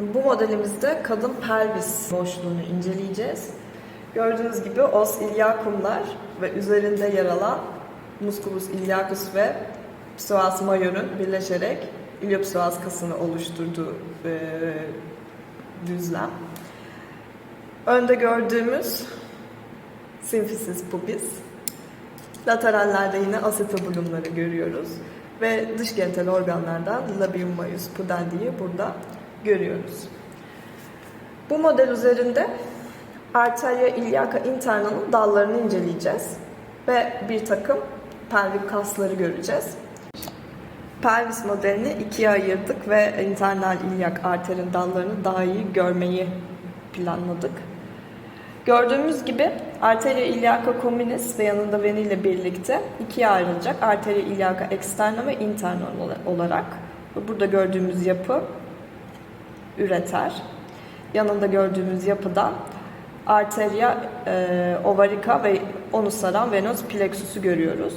Bu modelimizde kadın pelvis boşluğunu inceleyeceğiz. Gördüğünüz gibi os iliacumlar ve üzerinde yer alan musculus iliacus ve psoas major'un birleşerek iliopsoas kasını oluşturduğu e, düzlem. Önde gördüğümüz simfisis pubis. Laterallerde yine asetabulumları görüyoruz. Ve dış genital organlardan labium majus pudendiyi burada görüyoruz. Bu model üzerinde arteria iliaca interna'nın dallarını inceleyeceğiz. Ve bir takım pelvik kasları göreceğiz. Pelvis modelini ikiye ayırdık ve internal ilyak arterin dallarını daha iyi görmeyi planladık. Gördüğümüz gibi arteria iliaca communis ve yanında veni ile birlikte ikiye ayrılacak. Arteria iliaca externa ve interna olarak. Burada gördüğümüz yapı üreter. Yanında gördüğümüz yapıda arteria e, ovarica ve onu saran venöz plexus'u görüyoruz.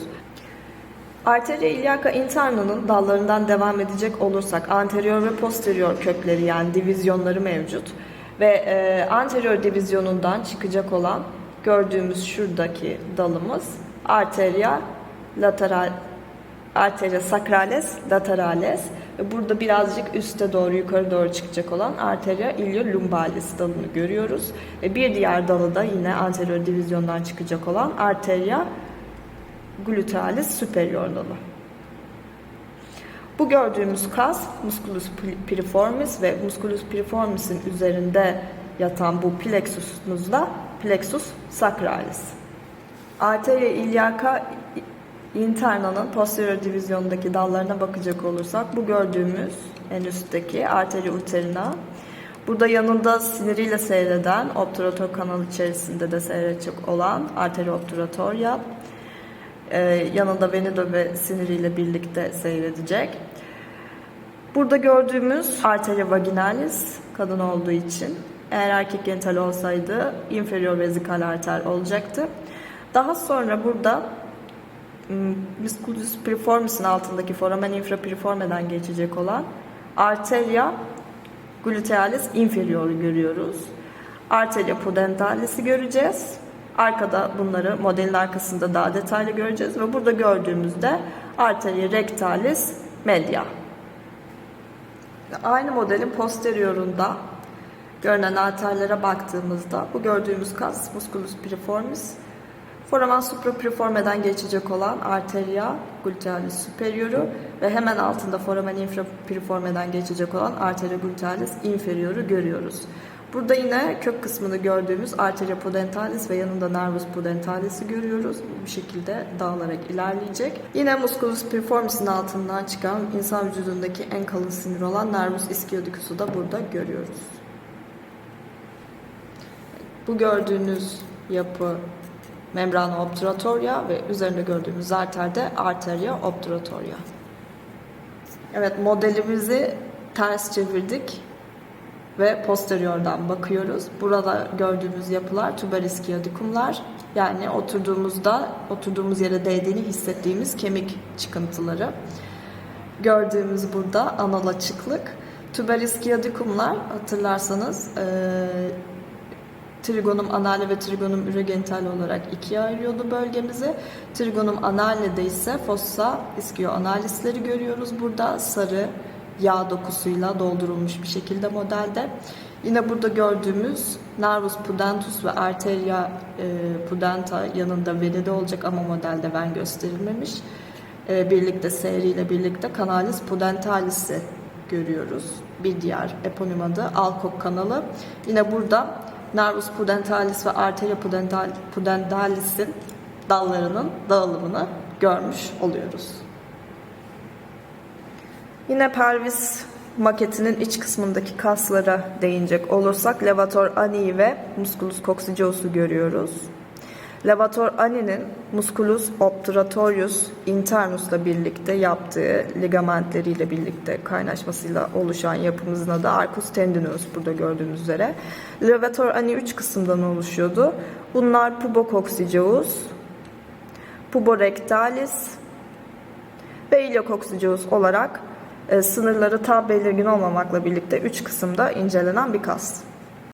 Arteria iliaca interna'nın dallarından devam edecek olursak anterior ve posterior kökleri yani divizyonları mevcut. Ve e, anterior divizyonundan çıkacak olan gördüğümüz şuradaki dalımız arteria lateral arteria sacrales laterales ve burada birazcık üste doğru yukarı doğru çıkacak olan arteria iliolumbalis dalını görüyoruz. Bir diğer dalı da yine anterior divizyondan çıkacak olan arteria glutealis superior dalı. Bu gördüğümüz kas musculus piriformis ve musculus piriformis'in üzerinde yatan bu plexusumuzda plexus sacralis. Arteria iliaca internanın posterior divizyondaki dallarına bakacak olursak bu gördüğümüz en üstteki arteria uterina Burada yanında siniriyle seyreden obturator kanal içerisinde de seyredecek olan arteria obturatoria ee, yanında venido ve siniriyle birlikte seyredecek. Burada gördüğümüz arteria vaginalis kadın olduğu için eğer erkek genital olsaydı inferior vezikal arter olacaktı. Daha sonra burada musculus piriformis'in altındaki foramen infrapiriformeden geçecek olan arteria glutealis inferior'u görüyoruz. Arteria pudendalis'i göreceğiz. Arkada bunları modelin arkasında daha detaylı göreceğiz ve burada gördüğümüzde arteria rectalis media. Aynı modelin posteriorunda görünen arterlere baktığımızda bu gördüğümüz kas musculus piriformis foramen suprapiriformeden geçecek olan arteria glutealis superioru ve hemen altında foramen infrapiriformeden geçecek olan arteria glutealis inferioru görüyoruz. Burada yine kök kısmını gördüğümüz arteria pudentalis ve yanında nervus pudentalis'i görüyoruz. Bu şekilde dağılarak ilerleyecek. Yine musculus piriformis'in altından çıkan insan vücudundaki en kalın sinir olan nervus ischiodicus'u da burada görüyoruz. Bu gördüğünüz yapı membrana obturatoria ve üzerinde gördüğümüz arter de arteria obturatoria. Evet modelimizi ters çevirdik ve posteriordan bakıyoruz. Burada gördüğümüz yapılar tuberis kiadikumlar yani oturduğumuzda oturduğumuz yere değdiğini hissettiğimiz kemik çıkıntıları. Gördüğümüz burada anal açıklık. Tuberis kiadikumlar hatırlarsanız e, trigonum anale ve trigonum ürogenital olarak ikiye ayırıyordu bölgemizi. Trigonum anale'de ise fossa ischio analisleri görüyoruz. Burada sarı yağ dokusuyla doldurulmuş bir şekilde modelde. Yine burada gördüğümüz nervus pudentus ve arteria e, pudenta yanında venide olacak ama modelde ven gösterilmemiş. E, birlikte seriyle birlikte canalis pudentalis'i görüyoruz. Bir diğer eponim adı Alcock kanalı. Yine burada nervus pudentalis ve arteria pudental, pudentalis'in dallarının dağılımını görmüş oluyoruz. Yine pelvis maketinin iç kısmındaki kaslara değinecek olursak levator ani ve musculus coccygeus'u görüyoruz. Levator ani'nin musculus obturatorius internus'la birlikte yaptığı ligamentleriyle birlikte kaynaşmasıyla oluşan yapımızın adı arcus tendinous burada gördüğünüz üzere. Levator ani 3 kısımdan oluşuyordu. Bunlar pubococcygeus, puborectalis ve iliococcygeus olarak e, sınırları tam belirgin olmamakla birlikte üç kısımda incelenen bir kas.